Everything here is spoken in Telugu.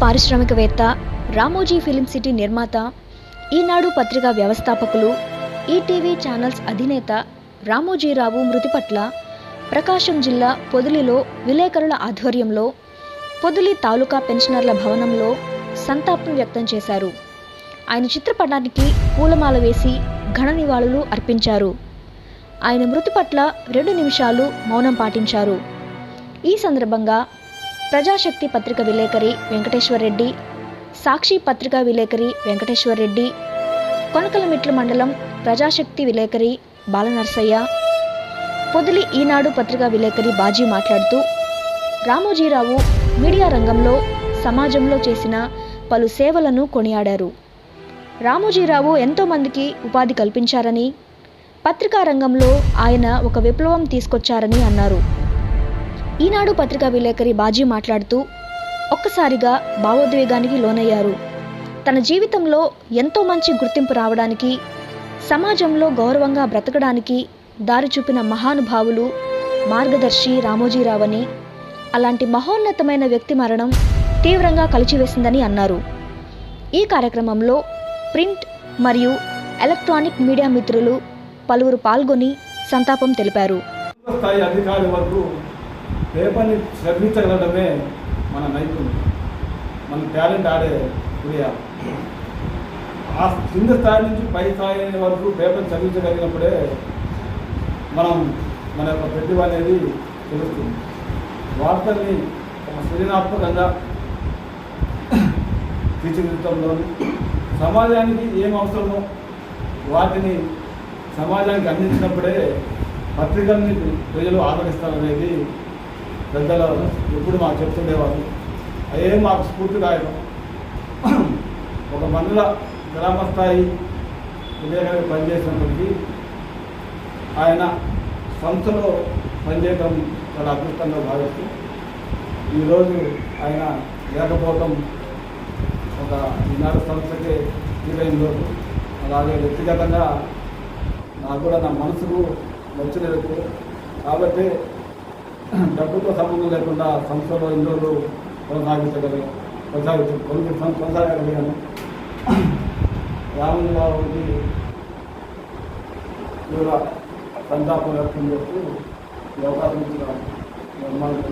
పారిశ్రామికవేత్త రామోజీ ఫిలిం సిటీ నిర్మాత ఈనాడు పత్రికా వ్యవస్థాపకులు ఈటీవీ ఛానల్స్ అధినేత రామోజీరావు మృతి పట్ల ప్రకాశం జిల్లా పొదిలిలో విలేకరుల ఆధ్వర్యంలో పొదిలి తాలూకా పెన్షనర్ల భవనంలో సంతాపం వ్యక్తం చేశారు. ఆయన చిత్రపటానికి పూలమాల వేసి ఘన నివాళులు అర్పించారు. ఆయన మృతి పట్ల రెండు నిమిషాలు మౌనం పాటించారు. ఈ సందర్భంగా ప్రజాశక్తి పత్రిక విలేకరి వెంకటేశ్వర్ రెడ్డి సాక్షి పత్రికా విలేకరి వెంకటేశ్వర్ రెడ్డి కొనకలమిట్ల మండలం ప్రజాశక్తి విలేకరి బాలనర్సయ్య పొదిలి ఈనాడు పత్రికా విలేకరి బాజీ మాట్లాడుతూ రామోజీరావు మీడియా రంగంలో సమాజంలో చేసిన పలు సేవలను కొనియాడారు. రామోజీరావు ఎంతోమందికి ఉపాధి కల్పించారని పత్రికా రంగంలో ఆయన ఒక విప్లవం తీసుకొచ్చారని అన్నారు. ఈనాడు పత్రికా విలేకరి బాజీ మాట్లాడుతూ ఒక్కసారిగా భావోద్వేగానికి లోనయ్యారు. తన జీవితంలో ఎంతో మంచి గుర్తింపు రావడానికి సమాజంలో గౌరవంగా బ్రతకడానికి దారి చూపిన మహానుభావులు మార్గదర్శి రామోజీరావని అలాంటి మహోన్నతమైన వ్యక్తి మరణం తీవ్రంగా కలిచివేసిందని అన్నారు. ఈ కార్యక్రమంలో ప్రింట్ మరియు ఎలక్ట్రానిక్ మీడియా మిత్రులు పలువురు పాల్గొని సంతాపం తెలిపారు. స్థాయి వరకు పేపర్ని శ్రమించగలడమే మన నైపుణ్యం. మన టాలెంట్ ఆడే క్రియ. ఆ కింద స్థాయి నుంచి పై స్థాయి వరకు పేపర్ చదివించగలిగినప్పుడే మనం మన యొక్క ప్రతిభ అనేది తెలుస్తుంది. వార్తల్ని ఒక సృజనాత్మకంగా తీర్చిదిద్దడంలోను సమాజానికి ఏం అవసరమో వాటిని సమాజానికి అందించినప్పుడే పత్రికల్ని ప్రజలు ఆదరిస్తారనేది పెద్దలు ఎప్పుడు మాకు చెప్తుండేవారు అదే మాకు స్ఫూర్తిదాయకం ఒక మండల గ్రామ స్థాయి విలేకరుగా పనిచేసినప్పటికీ ఆయన సంస్థలో పనిచేయడం చాలా అదృష్టంగా భావిస్తూ ఈరోజు ఆయన లేకపోవటం ఒక ఈనాడు సంస్థకే తీరైన రోజు అలాగే వ్యక్తిగతంగా నాకు కూడా నా మనసుకు నచ్చలేదు కాబట్టి డబ్బుతో సంబంధం లేకుండా సంస్థలో ఎన్ని రోజులు కొనసాగించగలిగాను కొనసాగించ కొనసాగలిగాను కొనసాగగలిగాను. రాముని తీవ్ర సంతాపం వ్యక్తం చేస్తూ ఈ అవకాశం ఇచ్చిన నిర్మాణం